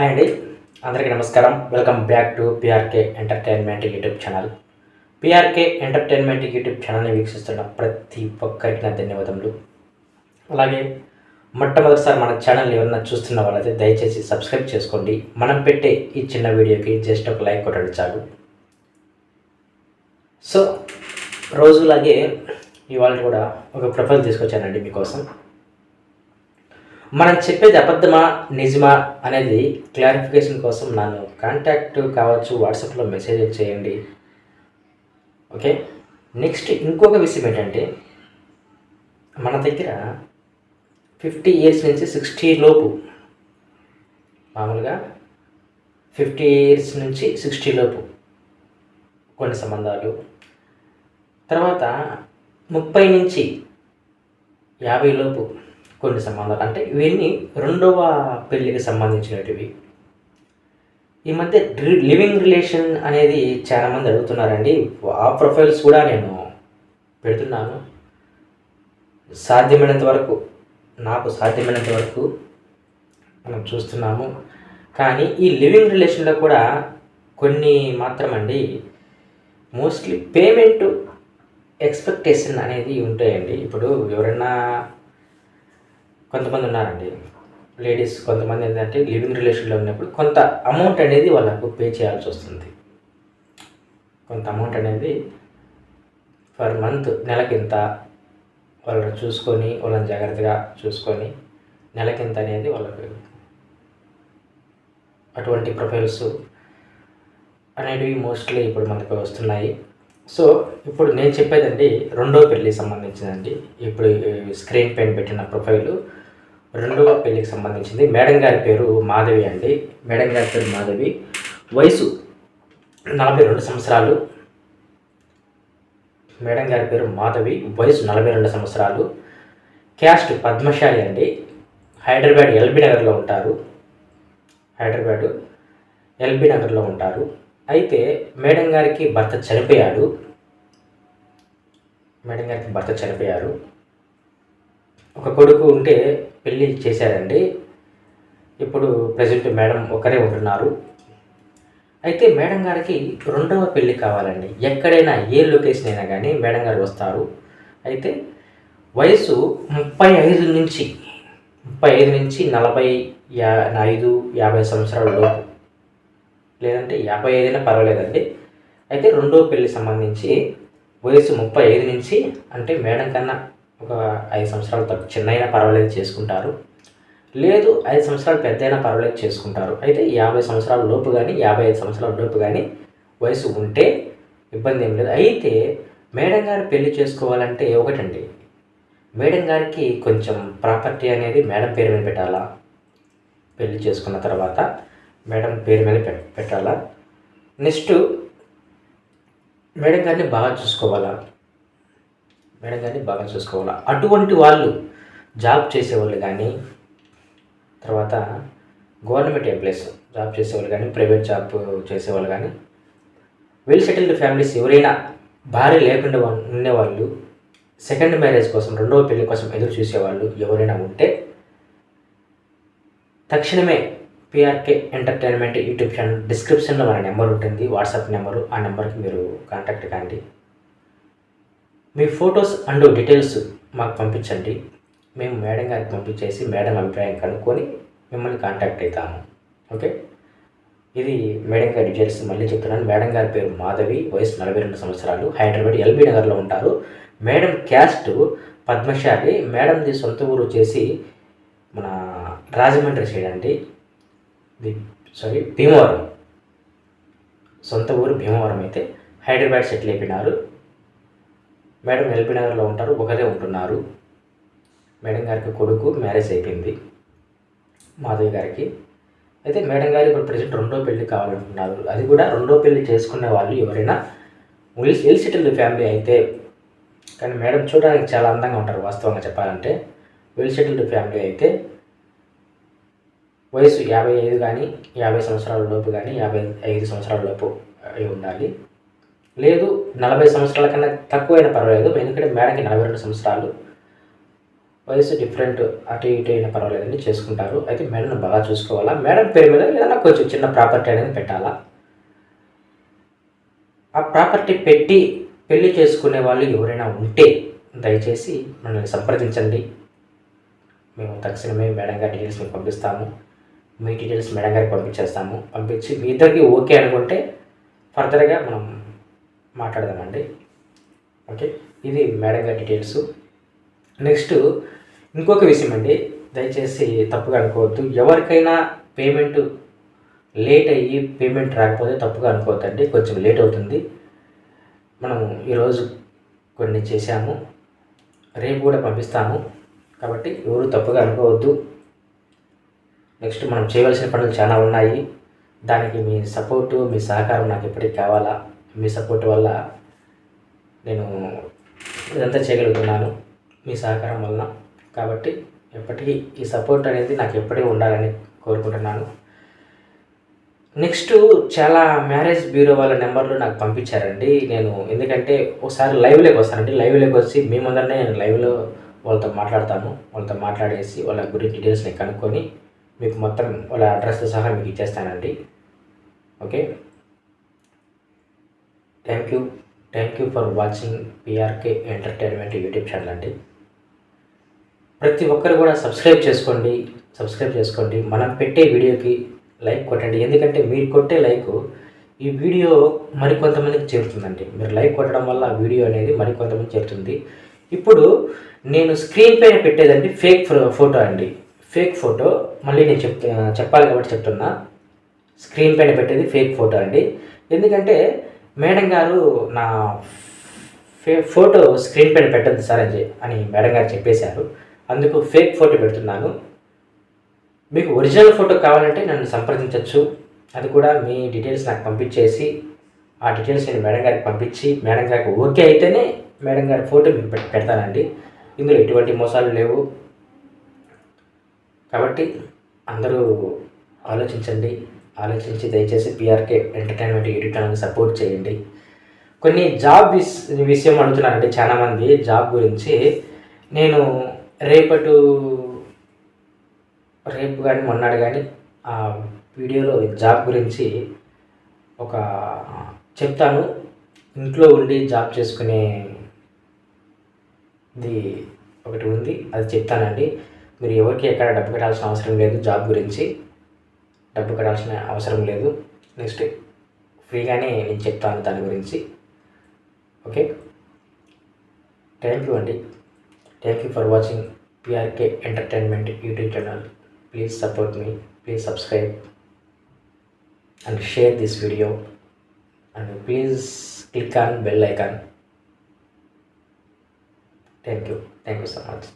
Hi అండి అందరికీ నమస్కారం. Welcome back to PRK entertainment YouTube channel PRK entertainment YouTube ఛానల్ని వీక్షిస్తున్న ప్రతి ఒక్కరికి నా ధన్యవాదములు. అలాగే మొట్టమొదటిసారి మన ఛానల్ ఎవరైనా చూస్తున్న వాళ్ళైతే దయచేసి సబ్స్క్రైబ్ చేసుకోండి. మనం పెట్టే ఈ చిన్న వీడియోకి జస్ట్ ఒక లైక్ కొట్టడం చాలు. సో రోజులాగే ఇవాళ కూడా ఒక ప్రొఫైల్ తీసుకొచ్చానండి మీకోసం. మనం చెప్పేది అబద్ధమా నిజమా అనేది క్లారిఫికేషన్ కోసం నన్ను కాంటాక్ట్ కావచ్చు వాట్సాప్లో మెసేజ్ చేయండి. ఓకే నెక్స్ట్ ఇంకొక విషయం ఏంటంటే మన దగ్గర ఫిఫ్టీ ఇయర్స్ నుంచి సిక్స్టీ లోపు మామూలుగా ఫిఫ్టీ ఇయర్స్ నుంచి సిక్స్టీ లోపు కొన్ని సంబంధాలు. తర్వాత ముప్పై నుంచి యాభై లోపు కొన్ని సంబంధాలు. అంటే ఇవన్నీ రెండవ పెళ్ళికి సంబంధించినటివి. ఈ మధ్య లివింగ్ రిలేషన్ అనేది చాలామంది అడుగుతున్నారండి. ఆ ప్రొఫైల్స్ కూడా నేను పెడుతున్నాను. సాధ్యమైనంత వరకు నాకు సాధ్యమైనంత వరకు మనం చూస్తున్నాము. కానీ ఈ లివింగ్ రిలేషన్లో కూడా కొన్ని మాత్రం అండి మోస్ట్లీ పేమెంట్ ఎక్స్పెక్టేషన్ అనేది ఉంటాయండి. ఇప్పుడు ఎవరైనా కొంతమంది ఉన్నారండి. లేడీస్ కొంతమంది ఏంటంటే లివింగ్ రిలేషన్లో ఉన్నప్పుడు కొంత అమౌంట్ అనేది వాళ్ళకు పే చేయాల్సి వస్తుంది. కొంత అమౌంట్ అనేది పర్ మంత్ నెలకింత వాళ్ళని చూసుకొని వాళ్ళని జాగ్రత్తగా చూసుకొని నెలకింత అనేది వాళ్ళకు అటువంటి ప్రొఫైల్స్ అనేటివి మోస్ట్లీ ఇప్పుడు మనకు వస్తున్నాయి. సో ఇప్పుడు నేను చెప్పేదండి రెండో పెళ్ళికి సంబంధించిందండి. ఇప్పుడు స్క్రీన్ పెయిన్ పెట్టిన ప్రొఫైలు రెండవ పెళ్ళికి సంబంధించింది. మేడం గారి పేరు మాధవి అండి. మేడం గారి పేరు మాధవి. వయసు నలభై రెండు సంవత్సరాలు. మేడం గారి పేరు మాధవి. వయసు నలభై రెండు సంవత్సరాలు. క్యాస్ట్ పద్మశాలి అండి. హైదరాబాద్ ఎల్బీ నగర్లో ఉంటారు. హైదరాబాదు ఎల్బీ నగర్లో ఉంటారు. అయితే మేడం గారికి భర్త చనిపోయాడు. మేడం గారికి భర్త చనిపోయారు. ఒక కొడుకు ఉంటే పెళ్ళి చేశారండి ఇప్పుడు ప్రజెంట్ మేడం ఒకరే ఉంటున్నారు. అయితే మేడం గారికి రెండవ పెళ్ళి కావాలండి. ఎక్కడైనా ఏ లొకేషన్ అయినా కానీ మేడం గారు వస్తారు. అయితే వయసు ముప్పై ఐదు నుంచి ముప్పై ఐదు నుంచి నలభై యా ఐదు యాభై సంవత్సరాల లోపు. లేదంటే యాభై ఐదైనా పర్వాలేదండి. అయితే రెండో పెళ్ళి సంబంధించి వయసు ముప్పై ఐదు నుంచి అంటే మేడం కన్నా ఒక ఐదు సంవత్సరాలు తక్కువ చిన్న అయినా పర్వాలేదు చేసుకుంటారు. లేదు ఐదు సంవత్సరాలు పెద్ద అయినా పర్వాలేదు చేసుకుంటారు. అయితే యాభై సంవత్సరాల లోపు కానీ యాభై ఐదు సంవత్సరాల లోపు కానీ వయసు ఉంటే ఇబ్బంది ఏం లేదు. అయితే మేడం గారు పెళ్ళి చేసుకోవాలంటే ఒకటండి. మేడం గారికి కొంచెం ప్రాపర్టీ అనేది మేడం పేరు మీద పెట్టాలా? పెళ్ళి చేసుకున్న తర్వాత మేడం పేరు మీద పె పెట్టాలా? నెక్స్ట్ మేడం గారిని బాగా చూసుకోవాలా? మేడం కానీ బాగా చూసుకోవాలి. అటువంటి వాళ్ళు జాబ్ చేసేవాళ్ళు కానీ తర్వాత గవర్నమెంట్ ఎంప్లాయీస్ జాబ్ చేసేవాళ్ళు కానీ ప్రైవేట్ జాబ్ చేసేవాళ్ళు కానీ వెల్ సెటిల్డ్ ఫ్యామిలీస్ ఎవరైనా భార్య లేకుండా ఉండేవాళ్ళు సెకండ్ మ్యారేజ్ కోసం రెండవ పెళ్ళి కోసం ఎదురు చూసేవాళ్ళు ఎవరైనా ఉంటే తక్షణమే పిఆర్కే ఎంటర్టైన్మెంట్ యూట్యూబ్ ఛానల్ డిస్క్రిప్షన్లో మన నెంబర్ ఉంటుంది వాట్సాప్ నెంబరు ఆ నెంబర్కి మీరు కాంటాక్ట్ కాండి. మీ ఫొటోస్ అండ్ డీటెయిల్స్ మాకు పంపించండి. మేము మేడం గారికి పంపించేసి మేడం అభిప్రాయం కనుక్కొని మిమ్మల్ని కాంటాక్ట్ అవుతాము ఓకే? ఇది మేడం గారి డీటెయిల్స్ మళ్ళీ చెప్తున్నాను. మేడం గారి పేరు మాధవి వయసు నలభై రెండు సంవత్సరాలు. హైదరాబాద్ ఎల్బీ నగర్లో ఉంటారు. Madam caste Padmashali. మేడంది సొంత ఊరు వచ్చేసి మన రాజమండ్రి సైడ్ అండి. సారీ భీమవరం. సొంత ఊరు భీమవరం అయితే హైదరాబాద్ సెటిల్ అయిపోయినారు. మేడం ఎల్బీ నగర్లో ఉంటారు ఒకరే ఉంటున్నారు. మేడం గారికి కొడుకు మ్యారేజ్ అయిపోయింది మాధవి గారికి. అయితే మేడం గారు ఇప్పుడు ప్రజెంట్ రెండో పెళ్ళి కావాలంటున్నారు. అది కూడా రెండో పెళ్ళి చేసుకునే వాళ్ళు ఎవరైనా ఎల్ సెటిల్డ్ ఫ్యామిలీ అయితే కానీ మేడం చూడడానికి చాలా అందంగా ఉంటారు వాస్తవంగా చెప్పాలంటే. వెల్ సెటిల్డ్ ఫ్యామిలీ అయితే వయసు యాభై ఐదు కానీ యాభై సంవత్సరాల లోపు కానీ యాభై ఐదు సంవత్సరాల లోపు అయి ఉండాలి. లేదు నలభై సంవత్సరాల కన్నా తక్కువైనా పర్వాలేదు ఎందుకంటే మేడంకి నలభై రెండు సంవత్సరాలు. వయసు డిఫరెంట్ అటు ఇటు అయినా పర్వాలేదండి చేసుకుంటారు. అయితే మేడను బాగా చూసుకోవాలా? మేడం పేరు మీద ఏదైనా కొంచెం చిన్న ప్రాపర్టీ అనేది పెట్టాలా? ఆ ప్రాపర్టీ పెట్టి పెళ్ళి చేసుకునే వాళ్ళు ఎవరైనా ఉంటే దయచేసి మనల్ని సంప్రదించండి. మేము తక్షణమే మేడం గారి డీటెయిల్స్ మీకు పంపిస్తాము. మీ డీటెయిల్స్ మేడం గారికి పంపించేస్తాము. పంపించి మీ ఇద్దరికి ఓకే అనుకుంటే ఫర్దర్గా మనం మాట్లాడదామండి. ఓకే ఇది మేడం డీటెయిల్స్. నెక్స్ట్ ఇంకొక విషయం అండి. దయచేసి తప్పుగా అనుకోవద్దు. ఎవరికైనా పేమెంట్ లేట్ అయ్యి పేమెంట్ రాకపోతే తప్పుగా అనుకోవద్దండి. కొంచెం లేట్ అవుతుంది. మనం ఈరోజు కొన్ని చేశాము. రేపు కూడా పంపిస్తాము. కాబట్టి ఎవరు తప్పుగా అనుకోవద్దు. నెక్స్ట్ మనం చేయవలసిన పనులు చాలా ఉన్నాయి. దానికి మీ సపోర్టు మీ సహకారం నాకు ఎప్పటికీ కావాలా? మీ సపోర్ట్ వల్ల నేను ఇదంతా చేయగలుగుతున్నాను మీ సహకారం వలన. కాబట్టి ఎప్పటికీ ఈ సపోర్ట్ అనేది నాకు ఎప్పటికీ ఉండాలని కోరుకుంటున్నాను. నెక్స్ట్ చాలా మ్యారేజ్ బ్యూరో వాళ్ళ నెంబర్లు నాకు పంపించారండి. నేను ఎందుకంటే ఒకసారి లైవ్లోకి వస్తానండి. లైవ్లోకి వచ్చి మీ ముందరనే నేను లైవ్లో వాళ్ళతో మాట్లాడతాను వాళ్ళతో మాట్లాడేసి వాళ్ళ గురించి డీటెయిల్స్ని కనుక్కొని మీకు మొత్తం వాళ్ళ అడ్రస్ సహా మీకు ఇచ్చేస్తానండి. Okay? Thank you thank you for watching PRK entertainment YouTube channel అండి. ప్రతి ఒక్కరు కూడా సబ్స్క్రైబ్ చేసుకోండి సబ్స్క్రైబ్ చేసుకోండి. మనం పెట్టే వీడియోకి లైక్ కొట్టండి. ఎందుకంటే మీరు కొట్టే లైక్ ఈ వీడియో మరికొంతమందికి చేరుతుందండి. మీరు లైక్ కొట్టడం వల్ల వీడియో అనేది మరికొంతమంది చేరుతుంది. ఇప్పుడు నేను స్క్రీన్ పైన పెట్టేదండి ఫేక్ ఫోటో అండి. ఫేక్ ఫోటో మళ్ళీ నేను చెప్ చెప్పాలి కాబట్టి చెప్తున్నా. స్క్రీన్ పైన పెట్టేది ఫేక్ ఫోటో అండి. ఎందుకంటే మేడం గారు నా ఫే ఫోటో స్క్రీన్ పైన పెట్టద్దు సార్ అని అని మేడం గారు చెప్పేశారు. అందుకు ఫేక్ ఫోటో పెడుతున్నాను. మీకు ఒరిజినల్ ఫోటో కావాలంటే నన్ను సంప్రదించవచ్చు అది కూడా మీ డీటెయిల్స్ నాకు పంపించేసి ఆ డీటెయిల్స్ నేను మేడం గారికి పంపించి మేడం గారికి ఓకే అయితేనే మేడం గారి ఫోటో మీకు పెడతానండి. ఇందులో ఎటువంటి మోసాలు లేవు. కాబట్టి అందరూ ఆలోచించండి. ఆలోచించి దయచేసి పిఆర్కే ఎంటర్టైన్మెంట్ యూట్యూబ్ ఛానల్ని సపోర్ట్ చేయండి. కొన్ని జాబ్ విస్ విషయం అడుగుతున్నానండి చాలామంది జాబ్ గురించి. నేను రేపటు రేపు కానీ మొన్నాడు కానీ ఆ వీడియోలో జాబ్ గురించి ఒక చెప్తాను. ఇంట్లో ఉండి జాబ్ చేసుకునేది ఒకటి ఉంది అది చెప్తానండి. మీరు ఎవరికి ఎక్కడ డబ్బు కట్టాల్సిన అవసరం లేదు జాబ్ గురించి. డబ్బు కట్టాల్సిన అవసరం లేదు. నెక్స్ట్ ఫ్రీగానే నేను చెప్తాను దాని గురించి. ఓకే? థ్యాంక్ యూ అండి. Thank you for watching PRK entertainment YouTube channel please support me please subscribe and share this video and please click on bell icon thank you thank you so much